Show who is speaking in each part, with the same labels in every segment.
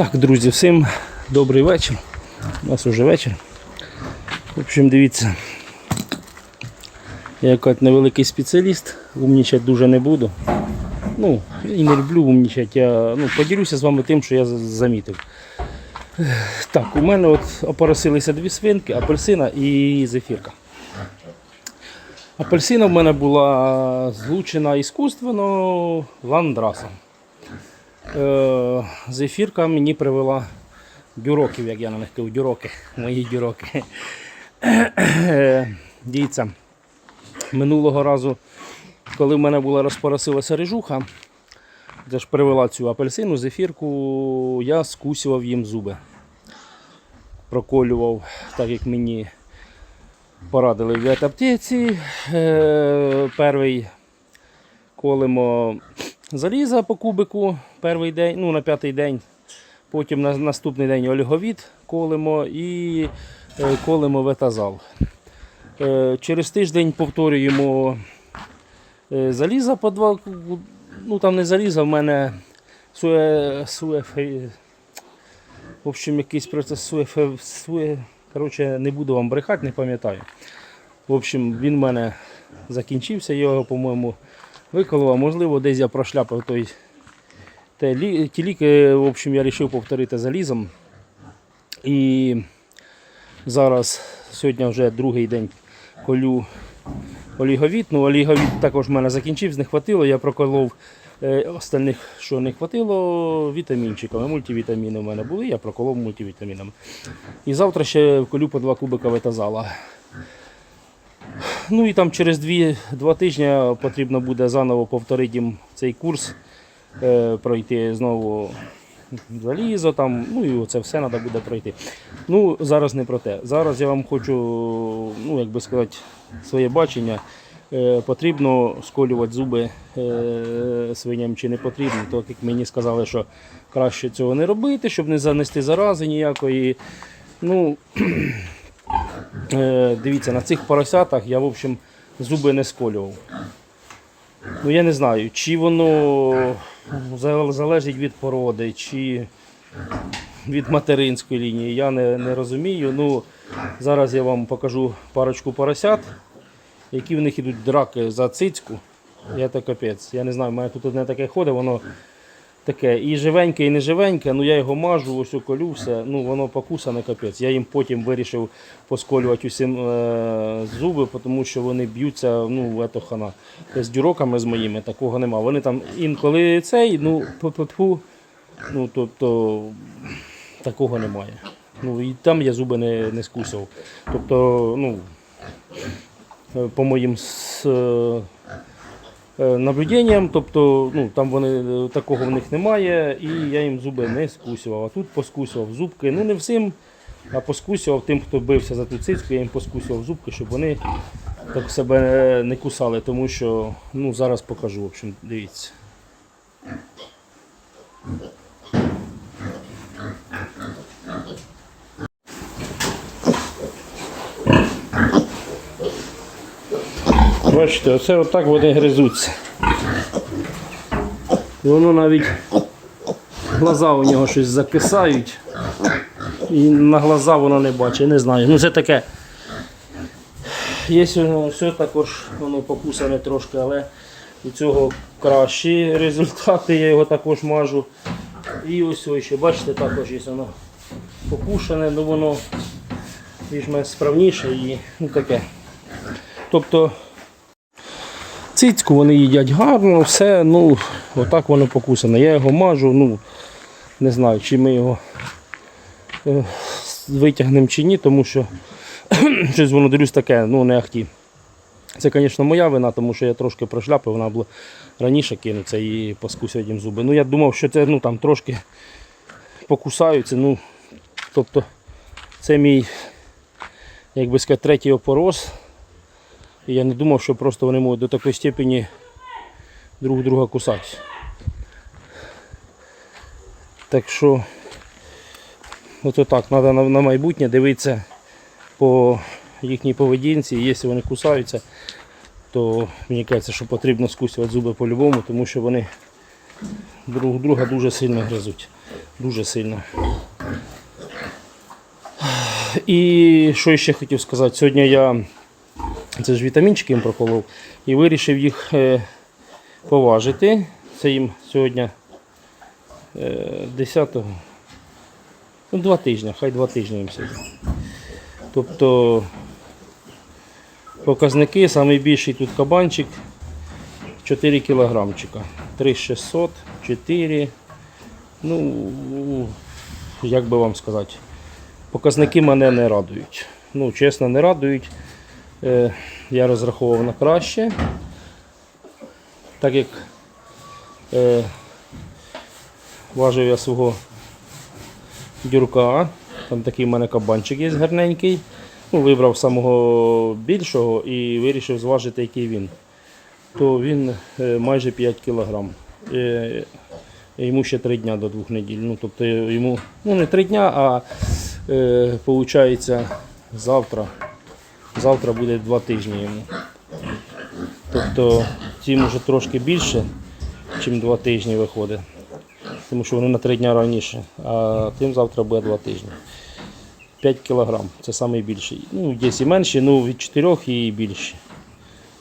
Speaker 1: Так, друзі, всім добрий вечір. У нас вже вечір. В общем, дивіться. Я якийсь невеликий спеціаліст, умнічати дуже не буду. Ну, і не люблю умнічати. Я ну, поділюся з вами тим, що я замітив. Так, у мене от опоросилися дві свинки, апельсина і зефірка. Апельсина в мене була злучена іскусственно ландрасом. Е, зефірка мені привела дюроків, як я на них кажу, дюроки, мої дюроки. Дивіться, минулого разу, коли в мене була розпоросилася рижуха, де ж привела цю апельсину, зефірку, я скусював їм зуби. Проколював, так як мені порадили в ветаптеці. Е, перший колемо заліза по кубику перший день, ну на п'ятий день. Потім на наступний день оліговід колемо і е, колемо ветазал. Е, через тиждень повторюємо е, заліза по два. Ну там не заліза, в мене суе, суефе, в общем, якийсь процес суефе, суе, коротше, не буду вам брехати, не пам'ятаю. В общем, він в мене закінчився, я його, по-моєму, виколов, а можливо, десь я прошляпав той. Те, ті ліки, в общем, я вирішив повторити залізом. І зараз, сьогодні вже другий день колю оліговіт. Ну, оліговіт також в мене закінчився, не хватило. Я проколов е, остальних, що не хватило, вітамінчиками. Мультивітаміни в мене були, я проколов мультивітамінами. І завтра ще вколю по два кубика ветазала. Ну і там через дві, два тижні потрібно буде заново повторити їм цей курс, е, пройти знову залізо, там, ну і це все треба буде пройти. Ну, зараз не про те. Зараз я вам хочу, ну, як би сказати, своє бачення. Е, потрібно сколювати зуби е, свиням чи не потрібно, так як мені сказали, що краще цього не робити, щоб не занести зарази ніякої. Ну, Е, дивіться, на цих поросятах я, в общем, зуби не сколював. Ну, я не знаю, чи воно залежить від породи, чи від материнської лінії, я не, не розумію. Ну, зараз я вам покажу парочку поросят, які в них ідуть драки за цицьку. Я то капець. Я не знаю, в тут одне таке ходить, воно таке і живеньке, і не живеньке, ну я його мажу, ось колю все, ну воно покусане капець. Я їм потім вирішив посколювати усім е, зуби, тому що вони б'ються ну, ето хана. З дюроками з моїми такого нема. Вони там інколи цей, ну, пу-пу-пу, ну тобто такого немає. Ну і там я зуби не, не скусив. Тобто, ну, е, по моїм с- наблюденням, тобто ну, там вони е, такого в них немає, і я їм зуби не скусював. А тут поскусював зубки. Ну не всім, а поскусював тим, хто бився за ту цицьку, я їм поскусював зубки, щоб вони так себе не кусали, тому що ну, зараз покажу. В общем, дивіться. Бачите, оце отак вони гризуться. І воно навіть глаза у нього щось закисають. І на глаза воно не бачить, не знаю. Ну це таке. Є все також воно покусане трошки, але у цього кращі результати, я його також мажу. І ось ось ще, бачите, також є воно покушане, ну воно більш-менш справніше і ну, таке. Тобто Цицьку вони їдять гарно, все, ну, отак воно покусане. Я його мажу, ну, не знаю, чи ми його е, витягнемо чи ні, тому що щось воно дивлюсь таке, ну не ахті. Це, звісно, моя вина, тому що я трошки прошляпив, вона була раніше кинуться і поскусять їм зуби. Ну я думав, що це ну, там трошки покусаються. Ну, тобто це мій, як би сказати, третій опорос. І я не думав, що просто вони можуть до такої степені друг друга кусати. Так що, от так, треба на, майбутнє дивитися по їхній поведінці. І Якщо вони кусаються, то мені кажеться, що потрібно скусувати зуби по-любому, тому що вони друг друга дуже сильно гризуть. Дуже сильно. І що ще хотів сказати? Сьогодні я це ж вітамінчики їм проколов і вирішив їх е, поважити. Це їм сьогодні е, 10-го. Ну, два тижні, хай два тижні їм сьогодні. Тобто показники, найбільший тут кабанчик 4 кілограмчика. 3600, 4. Ну, як би вам сказати, показники мене не радують. Ну, чесно, не радують. Е, я розраховував на краще. Так як е, важив я свого дюрка, там такий в мене кабанчик є гарненький. Ну, вибрав самого більшого і вирішив зважити, який він. То він е, майже 5 кілограм. Е, йому ще 3 дня до 2 неділь. Ну, тобто йому ну, не 3 дня, а е, виходить завтра. Завтра буде 2 тижні йому. Тобто цим вже трошки більше, ніж 2 тижні виходить. Тому що вони на 3 дні раніше, а тим завтра буде 2 тижні. 5 кілограм це найбільший. Ну, є і менші, ну від 4 і більші.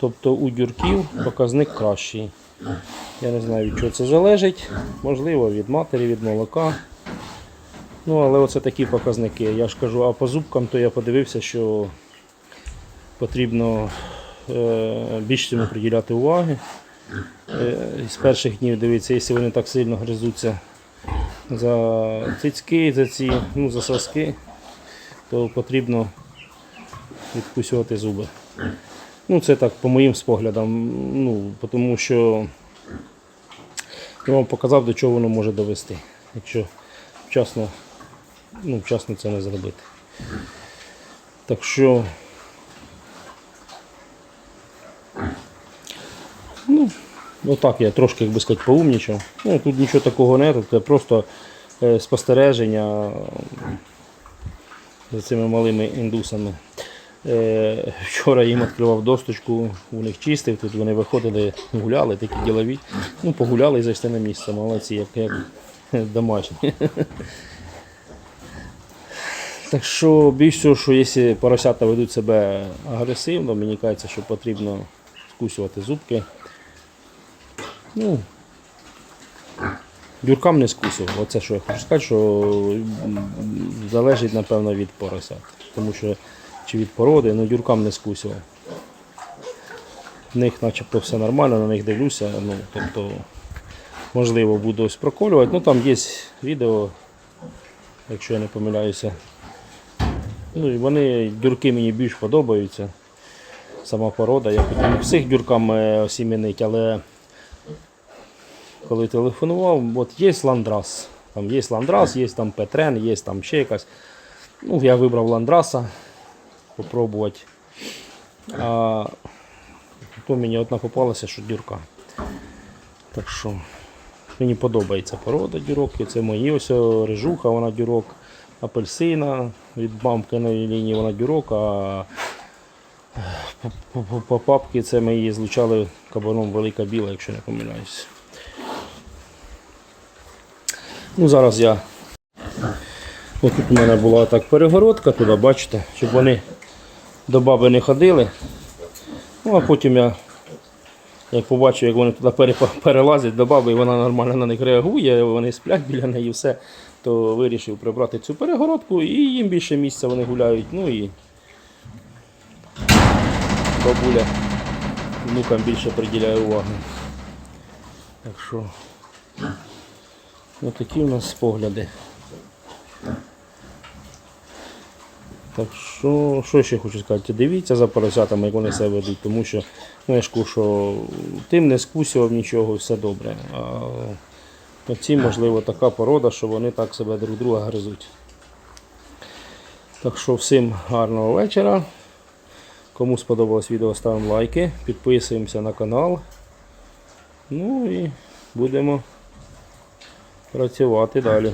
Speaker 1: Тобто у дюрків показник кращий. Я не знаю від чого це залежить. Можливо, від матері, від молока. Ну, але оце такі показники. Я ж кажу, а по зубкам то я подивився, що потрібно е, більш цьому приділяти уваги. Е, з перших днів дивитися, якщо вони так сильно гризуться за цицьки, за ці, ну, за соски, то потрібно відкусювати зуби. Ну, це так, по моїм споглядам, ну, тому що я вам показав, до чого воно може довести, якщо вчасно, ну, вчасно це не зробити. Так що, отак я трошки, як би сказати, поумнічав. Ну, тут нічого такого не, це просто е, спостереження за цими малими індусами. Е, Вчора їм відкривав досточку, у них чистив, тут вони виходили, гуляли, такі ділові. Ну, погуляли і зайшли на місце, молодці, як, як домашні. Так що більш всього, що якщо поросята ведуть себе агресивно, мені кажеться, що потрібно скусувати зубки. Ну, Дюркам не скусив. Оце що я хочу сказати, що залежить, напевно, від поросят. Тому що чи від породи, ну дюркам не скусив. В них начебто все нормально, на них дивлюся. Ну, тобто, можливо, буду ось проколювати. Ну там є відео, якщо я не помиляюся. Ну і вони, дюрки мені більш подобаються. Сама порода, я хотів всіх дюркам е, осімінить, але коли телефонував, от є ландрас. Там є ландрас, є там Петрен, є там ще якась. Ну, я вибрав ландраса, попробувати. А то мені одна попалася, що дюрка. Так що мені подобається порода дюрок. Це мої ось о, рижуха, вона дюрок, апельсина від мамкиної лінії вона дюрок, а по- по папки це ми її злучали кабаном велика біла, якщо не помиляюсь. Ну, зараз я. Ось тут у мене була так перегородка туди, бачите, щоб вони до баби не ходили. Ну, а потім я як побачив, як вони туди перелазять до баби, і вона нормально на них реагує, вони сплять біля неї все, то вирішив прибрати цю перегородку і їм більше місця вони гуляють. Ну і бабуля внукам більше приділяє уваги. Так що. Ось такі у нас погляди. Так що, що ще хочу сказати? Дивіться за поросятами, як вони себе ведуть, тому що ну, що тим не скусював нічого, все добре. А оці, можливо, така порода, що вони так себе друг друга гризуть. Так що всім гарного вечора. Кому сподобалось відео, ставимо лайки, підписуємося на канал. Ну і будемо працювати далі.